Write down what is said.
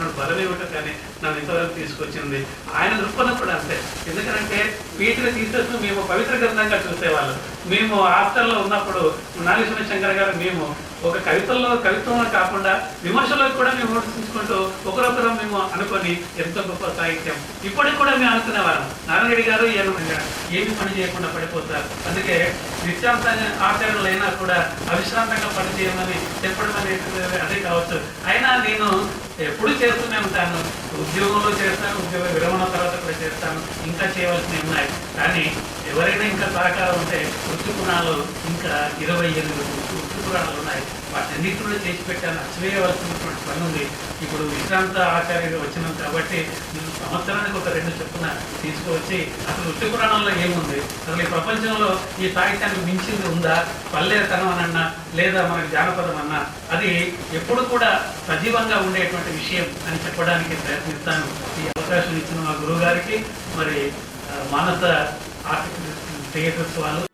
అనేటువంటి బలం ఏమిటో కానీ నన్ను ఇంతవరకు తీసుకొచ్చింది. ఆయన దృక్పథం కూడా అంతే. ఎందుకంటే వీటిని తీసేస్తూ మేము పవిత్ర గ్రంథంగా చూసేవాళ్ళం. మేము హాస్టల్లో ఉన్నప్పుడు నాగేశ్వర శంకర్ గారు మేము ఒక కవితల్లో కవిత్వంలో కాకుండా విమర్శలో కూడా మేము విమర్శించుకుంటూ ఒకరొకరు మేము అనుకొని ఎంతో గొప్ప సాహిత్యం. ఇప్పటికి కూడా మేము అనుకునేవాళ్ళం నారాయణ గారు ఈయన ఏమి పని చేయకుండా పడిపోతారు. అందుకే నిత్యాంత ఆచరణలు అయినా కూడా అవిశ్రాంతంగా పనిచేయమని చెప్పడం అనేది అదే కావచ్చు. అయినా నేను ఎప్పుడు చేస్తూనే ఉంటాను. ఉద్యోగంలో చేస్తాను ఉద్యోగ విరమణ తర్వాత కూడా చేస్తాను. ఇంకా చేయవలసినవి ఉన్నాయి. కానీ ఎవరైనా ఇంకా సహకారం ఉంటే వృత్తి పురాణాలు ఇంకా ఇరవై ఎనిమిది వృత్తి పురాణాలు ఉన్నాయి. వాటన్నిటి కూడా చేసి పెట్టాను. అచ్చివేయవలసినటువంటి పని ఉంది. ఇప్పుడు విశ్రాంత ఆచార్యులు వచ్చినాం కాబట్టి నేను సంవత్సరానికి ఒక రెండు చెప్పున తీసుకువచ్చి అసలు వృత్తి పురాణంలో ఏముంది? అసలు ఈ ప్రపంచంలో ఈ సాహిత్యానికి మించింది ఉందా? పల్లెతనం అన్నా లేదా మనకి జానపదం అన్నా అది ఎప్పుడు కూడా సజీవంగా ఉండేటువంటి విషయం అని చెప్పడానికి ప్రయత్నిస్తాను. ఈ అవకాశం ఇచ్చిన మా గురువు గారికి మరి మానస ఆర్టిస్ట్ థియేటర్స్ వాళ్ళు